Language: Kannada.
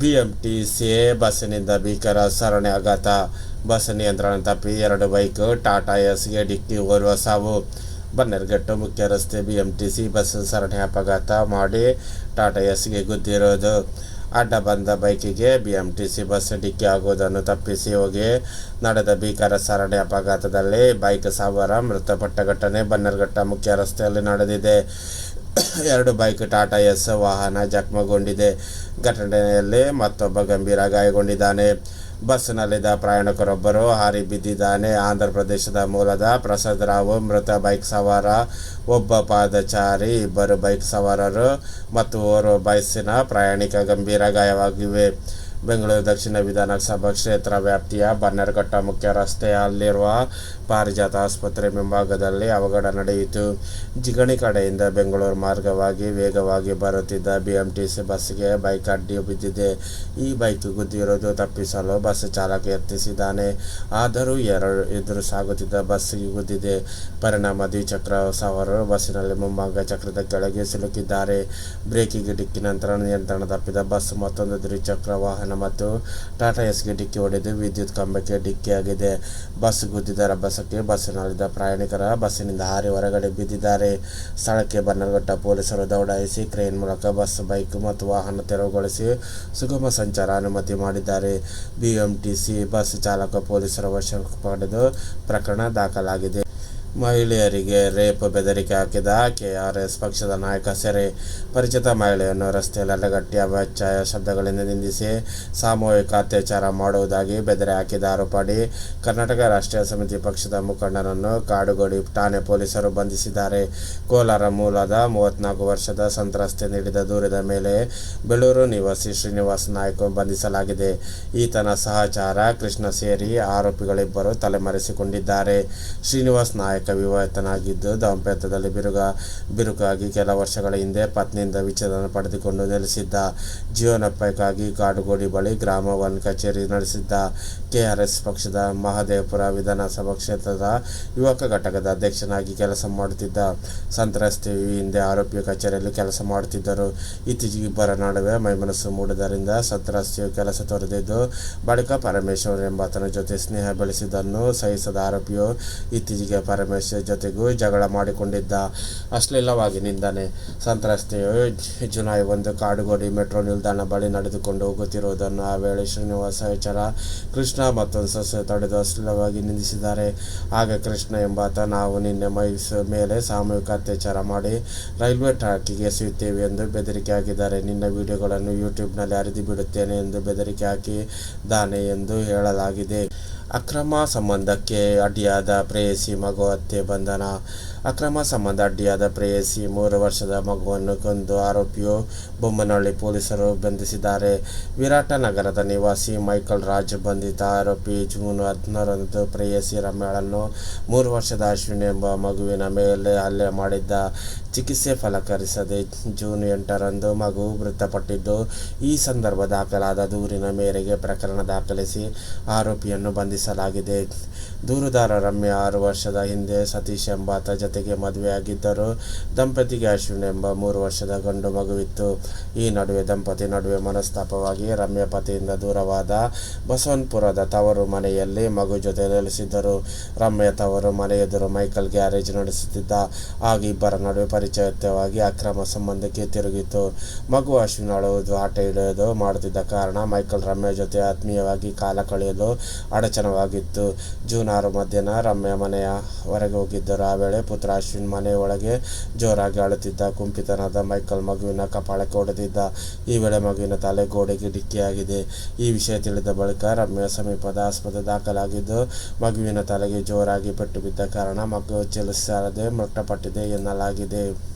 ಬಿಎಂಟಿಸಿ ಬಸ್ಸಿನಿಂದ ಭೀಕರ ಸರಣಿ ಆಘಾತ ಬಸ್ ನಿಯಂತ್ರಣ ತಪ್ಪಿ ಎರಡು ಬೈಕ್ ಟಾಟಾ ಎಸ್ಗೆ ಡಿಕ್ಕಿ ಓರ್ವ ಸಾವು. ಬನ್ನೇರುಘಟ್ಟು ಮುಖ್ಯ ರಸ್ತೆ ಬಿಎಂಟಿಸಿ ಬಸ್ ಸರಣಿ ಅಪಘಾತ ಮಾಡಿ ಟಾಟಾ ಎಸ್ಗೆ ಗುದ್ದಿರೋದು. ಅಡ್ಡ ಬಂದ ಬೈಕಿಗೆ ಬಿಎಂಟಿಸಿ ಬಸ್ ಡಿಕ್ಕಿ ಆಗುವುದನ್ನು ತಪ್ಪಿಸಿ ಹೋಗಿ ನಡೆದ ಭೀಕರ ಸರಣಿ ಅಪಘಾತದಲ್ಲಿ ಬೈಕ್ ಸವಾರ ಮೃತಪಟ್ಟ ಘಟನೆ ಬನ್ನೇರುಘಟ್ಟ ಮುಖ್ಯ ರಸ್ತೆಯಲ್ಲಿ ನಡೆದಿದೆ. ಎರಡು ಬೈಕ್ ಟಾಟಾ ಎಸ್ ವಾಹನ ಜಖಮಗೊಂಡಿದೆ ಘಟನೆಯಲ್ಲಿ ಮತ್ತೊಬ್ಬ ಗಂಭೀರ ಗಾಯಗೊಂಡಿದ್ದಾನೆ. ಬಸ್ನಲ್ಲಿದ್ದ ಪ್ರಯಾಣಿಕರೊಬ್ಬರು ಹಾರಿ ಬಿದ್ದಿದ್ದಾನೆ. ಆಂಧ್ರ ಪ್ರದೇಶದ ಮೂಲದ ಪ್ರಸಾದ್ ರಾವ್ ಮೃತ ಬೈಕ್ ಸವಾರ, ಒಬ್ಬ ಪಾದಚಾರಿ, ಇಬ್ಬರು ಬೈಕ್ ಸವಾರರು ಮತ್ತು ಓರ್ವ ಬಸ್ಸಿನ ಪ್ರಯಾಣಿಕ ಗಂಭೀರ ಗಾಯವಾಗಿವೆ. ಬೆಂಗಳೂರು ದಕ್ಷಿಣ ವಿಧಾನಸಭಾ ಕ್ಷೇತ್ರ ವ್ಯಾಪ್ತಿಯ ಬನ್ನೇರುಘಟ್ಟ ಮುಖ್ಯ ರಸ್ತೆಯಲ್ಲಿರುವ ಪಾರಿಜಾತ ಆಸ್ಪತ್ರೆ ಮುಂಭಾಗದಲ್ಲಿ ಅವಘಡ ನಡೆಯಿತು. ಜಿಗಣಿ ಕಡೆಯಿಂದ ಬೆಂಗಳೂರು ಮಾರ್ಗವಾಗಿ ವೇಗವಾಗಿ ಬರುತ್ತಿದ್ದ ಬಿಎಂಟಿಸಿ ಬಸ್ಗೆ ಬೈಕ್ ಅಡ್ಡಿ ಬಿದ್ದಿದೆ. ಈ ಬೈಕ್ ಗುದ್ದಿರುವುದು ತಪ್ಪಿಸಲು ಬಸ್ ಚಾಲಕ ಯತ್ನಿಸಿದ್ದಾನೆ. ಆದರೂ ಎರಡು ಎದುರು ಸಾಗುತ್ತಿದ್ದ ಬಸ್ಸಿಗೆ ಗುದ್ದಿದೆ. ಪರಿಣಾಮ ದ್ವಿಚಕ್ರ ಸವಾರರು ಬಸ್ಸಿನಲ್ಲಿ ಮುಂಭಾಗ ಚಕ್ರದ ಕೆಳಗೆ ಸಿಲುಕಿದ್ದಾರೆ. ಬ್ರೇಕಿಗೆ ಡಿಕ್ಕಿ ನಂತರ ನಿಯಂತ್ರಣ ತಪ್ಪಿದ ಬಸ್ ಮತ್ತೊಂದು ದ್ವಿಚಕ್ರ ವಾಹನ ಮತ್ತು ಟಾಟಾ ಎಸ್ಗೆ ಡಿಕ್ಕಿ ಹೊಡೆದು ವಿದ್ಯುತ್ ಕಂಬಕ್ಕೆ ಡಿಕ್ಕಿಯಾಗಿದೆ ಬಸ್ ಗುದ್ದಿದ ರಭಸಕ್ಕೆ ಬಸ್ಸಿನಲ್ಲಿದ್ದ ಪ್ರಯಾಣಿಕರ ಬಸ್ಸಿನಿಂದ ಹಾರಿ ಹೊರಗಡೆ ಬಿದ್ದಿದ್ದಾರೆ. ಸ್ಥಳಕ್ಕೆ ಬನ್ನರ್ಘಟ್ಟ ಪೊಲೀಸರು ದೌಡಾಯಿಸಿ ಕ್ರೇನ್ ಮೂಲಕ ಬಸ್, ಬೈಕ್ ಮತ್ತು ವಾಹನ ತೆರವುಗೊಳಿಸಿ ಸುಗಮ ಸಂಚಾರ ಅನುಮತಿ ಮಾಡಿದ್ದಾರೆ. ಬಿಎಂಟಿಸಿ ಬಸ್ ಚಾಲಕ ಪೊಲೀಸರ ವಶ ಪಡೆದು ಪ್ರಕರಣ ದಾಖಲಾಗಿದೆ. ಮಹಿಳೆಯರಿಗೆ ರೇಪ್ ಬೆದರಿಕೆ ಹಾಕಿದ ಕೆಆರ್ಎಸ್ ಪಕ್ಷದ ನಾಯಕ ಸೆರೆ, ಪರಿಚಿತ ಮಹಿಳೆಯನ್ನು ರಸ್ತೆಯಲ್ಲಿ ಅಡ್ಡಗಟ್ಟಿ ಅವಾಚ್ಯ ಶಬ್ದಗಳಿಂದ ನಿಂದಿಸಿ ಸಾಮೂಹಿಕ ಅತ್ಯಾಚಾರ ಮಾಡುವುದಾಗಿ ಬೆದರಿ ಹಾಕಿದ ಆರೋಪಡಿ ಕರ್ನಾಟಕ ರಾಷ್ಟ್ರೀಯ ಸಮಿತಿ ಪಕ್ಷದ ಮುಖಂಡನನ್ನು ಕಾಡುಗೋಡಿ ಠಾಣೆ ಪೊಲೀಸರು ಬಂಧಿಸಿದ್ದಾರೆ. ಕೋಲಾರ ಮೂಲದ ಮೂವತ್ನಾಲ್ಕು ವರ್ಷದ ಸಂತ್ರಸ್ತೆ ನೀಡಿದ ದೂರದ ಮೇಲೆ ಬೆಳೂರು ನಿವಾಸಿ ಶ್ರೀನಿವಾಸ್ ನಾಯ್ಕ ಬಂಧಿಸಲಾಗಿದೆ. ಈತನ ಸಹಚಾರ ಕೃಷ್ಣ ಸೇರಿ ಆರೋಪಿಗಳಿಬ್ಬರು ತಲೆಮರೆಸಿಕೊಂಡಿದ್ದಾರೆ. ಶ್ರೀನಿವಾಸ್ ನಾಯಕ ವಿವಾಹಿತನಾಗಿದ್ದು ದಾಂಪತ್ಯದಲ್ಲಿ ಬಿರುಗ ಬಿರುಕಾಗಿ ಕೆಲ ವರ್ಷಗಳ ಹಿಂದೆ ಪತ್ನಿಯಿಂದ ವಿಚ್ಛೇದನ ಪಡೆದುಕೊಂಡು ನೆಲೆಸಿದ್ದ ಜೀವನೋಪಾಯಕ್ಕಾಗಿ ಕಾಡುಗೋಡಿ ಬಳಿ ಗ್ರಾಮ ಒನ್ ಕಚೇರಿ ನಡೆಸಿದ್ದ ಕೆಆರ್ಎಸ್ ಪಕ್ಷದ ಮಹದೇವಪುರ ವಿಧಾನಸಭಾ ಕ್ಷೇತ್ರದ ಯುವಕ ಘಟಕದ ಅಧ್ಯಕ್ಷನಾಗಿ ಕೆಲಸ ಮಾಡುತ್ತಿದ್ದ ಸಂತ್ರಸ್ತೆ ಹಿಂದೆ ಆರೋಪಿಯ ಕಚೇರಿಯಲ್ಲಿ ಕೆಲಸ ಮಾಡುತ್ತಿದ್ದರು. ಇತ್ತೀಚೆಗೆ ಇಬ್ಬರ ನಡುವೆ ಮೈಮನಸ್ಸು ಮೂಡಿದ್ದರಿಂದ ಸಂತ್ರಸ್ತೆಯು ಕೆಲಸ ತೊರೆದಿದ್ದು, ಬಳಿಕ ಪರಮೇಶ್ವರ್ ಎಂಬಾತನ ಜೊತೆ ಸ್ನೇಹ ಬೆಳೆಸಿದ್ದನ್ನು ಸಹಿಸದ ಆರೋಪಿಯು ಇತ್ತೀಚೆಗೆ ಪರಮೇಶ್ವರ್ ಜೊತೆಗೂ ಜಗಳ ಮಾಡಿಕೊಂಡಿದ್ದ ಅಶ್ಲೀಲವಾಗಿ ನಿಂದನೆ. ಸಂತ್ರಸ್ತೆಯು ಜುನಾಯ್ ಒಂದು ಕಾಡುಗೋಡಿ ಮೆಟ್ರೋ ನಿಲ್ದಾಣ ಬಳಿ ನಡೆದುಕೊಂಡು ಹೋಗುತ್ತಿರುವುದನ್ನು ಆ ವೇಳೆ ಶ್ರೀನಿವಾಸ ಎಚ್ಚರ ಕೃಷ್ಣ ಮತ್ತೊಂದು ಸಸ್ಯ ತಡೆದು ಅಶ್ಲೀಲವಾಗಿ ನಿಂದಿಸಿದ್ದಾರೆ. ಆಗ ಕೃಷ್ಣ ಎಂಬಾತ, ನಾವು ನಿನ್ನೆ ಮೈಸೂರು ಮೇಲೆ ಸಾಮೂಹಿಕ ಅತ್ಯಾಚಾರ ಮಾಡಿ ರೈಲ್ವೆ ಟ್ರ್ಯಾಕಿಗೆ ಎಸೆಯುತ್ತೇವೆ ಎಂದು ಬೆದರಿಕೆ ಹಾಕಿದ್ದಾರೆ. ನಿನ್ನ ವಿಡಿಯೋಗಳನ್ನು ಯೂಟ್ಯೂಬ್ನಲ್ಲಿ ಹರಿದು ಬಿಡುತ್ತೇನೆ ಎಂದು ಬೆದರಿಕೆ ಹಾಕಿದ್ದಾನೆ ಎಂದು ಹೇಳಲಾಗಿದೆ. ಅಕ್ರಮ ಸಂಬಂಧಕ್ಕೆ ಅಡ್ಡಿಯಾದ ಪ್ರೇಯಸಿ ಮಗು ಹತ್ಯೆ ಬಂಧನ. ಅಕ್ರಮ ಸಂಬಂಧ ಅಡ್ಡಿಯಾದ ಪ್ರೇಯಸಿ ಮೂರು ವರ್ಷದ ಮಗುವನ್ನು ಕೊಂದು ಆರೋಪಿಯು ಬೊಮ್ಮನಹಳ್ಳಿ ಪೊಲೀಸರು ಬಂಧಿಸಿದ್ದಾರೆ. ವಿರಾಟ ನಗರದ ನಿವಾಸಿ ಮೈಕಲ್ ರಾಜ್ ಬಂಧಿತ ಆರೋಪಿ ಜೂನ್ ಹದಿನಾರರಂದು ಪ್ರೇಯಸಿ ರಮ್ಯಾಳನ್ನು ಮೂರು ವರ್ಷದ ಅಶ್ವಿನಿ ಎಂಬ ಮಗುವಿನ ಮೇಲೆ ಹಲ್ಲೆ ಮಾಡಿದ್ದ. ಚಿಕಿತ್ಸೆ ಫಲಕರಿಸದೆ ಜೂನ್ ಎಂಟರಂದು ಮಗು ಮೃತಪಟ್ಟಿದ್ದು, ಈ ಸಂದರ್ಭ ದಾಖಲಾದ ದೂರಿನ ಮೇರೆಗೆ ಪ್ರಕರಣ ದಾಖಲಿಸಿ ಆರೋಪಿಯನ್ನು ಬಂಧಿಸಲಾಗಿದೆ ದೂರುದಾರ ರಮ್ಯ ಆರು ವರ್ಷದ ಹಿಂದೆ ಸತೀಶ್ ಎಂಬಾತ ಜತೆಗೆ ಮದುವೆಯಾಗಿದ್ದರು. ದಂಪತಿಗೆ ಅಶ್ವಿನ್ ಎಂಬ ಮೂರು ವರ್ಷದ ಗಂಡು ಮಗುವಿತ್ತು. ಈ ನಡುವೆ ದಂಪತಿ ನಡುವೆ ಮನಸ್ತಾಪವಾಗಿ ರಮ್ಯ ಪತಿಯಿಂದ ದೂರವಾದ ಬಸವನ್ಪುರದ ತವರು ಮನೆಯಲ್ಲಿ ಮಗು ಜೊತೆ ನೆಲೆಸಿದ್ದರು. ರಮ್ಯ ತವರು ಮನೆ ಮೈಕಲ್ ಗ್ಯಾರೇಜ್ ನಡೆಸುತ್ತಿದ್ದ ಆಗ ಇಬ್ಬರ ನಡುವೆ ಪರಿಚಯವಾಗಿ ಅಕ್ರಮ ಸಂಬಂಧಕ್ಕೆ ತಿರುಗಿತು ಮಗು ಅಶ್ವಿನ್ ಅಳುವುದು ಆಟ ಹಿಡಿಯೋದು ಮಾಡುತ್ತಿದ್ದ ಕಾರಣ ಮೈಕಲ್ ರಮ್ಯ ಜೊತೆ ಆತ್ಮೀಯವಾಗಿ ಕಾಲ ಕಳೆಯಲು ಅಡಚಣವಾಗಿತ್ತು ಜೂನ್ ಆರು ಮಧ್ಯಾಹ್ನ ರಮ್ಯ ಮನೆಯ ಹೊರಗೆ ಹೋಗಿದ್ದರು. ಆ ವೇಳೆ ಪುತ್ರ ಅಶ್ವಿನ್ ಮನೆ ಜೋರಾಗಿ ಅಳುತ್ತಿದ್ದ ಕುಂಪಿತನಾದ ಮೈಕಲ್ ಮಗುವಿನ ಕಪಾಳಕ್ಕೆ ಹೊಡೆದಿದ್ದ ಈ ವೇಳೆ ಮಗುವಿನ ತಲೆ ಗೋಡೆಗೆ ಡಿಕ್ಕಿಯಾಗಿದೆ. ಈ ವಿಷಯ ತಿಳಿದ ಬಳಿಕ ರಮ್ಯ ಸಮೀಪದ ಆಸ್ಪತ್ರೆ ದಾಖಲಾಗಿದ್ದು, ಮಗುವಿನ ತಲೆಗೆ ಜೋರಾಗಿ ಪೆಟ್ಟು ಬಿದ್ದ ಕಾರಣ ಮಗು ಚಲಿಸದೆ ಮೃತಪಟ್ಟಿದೆ ಎನ್ನಲಾಗಿದೆ.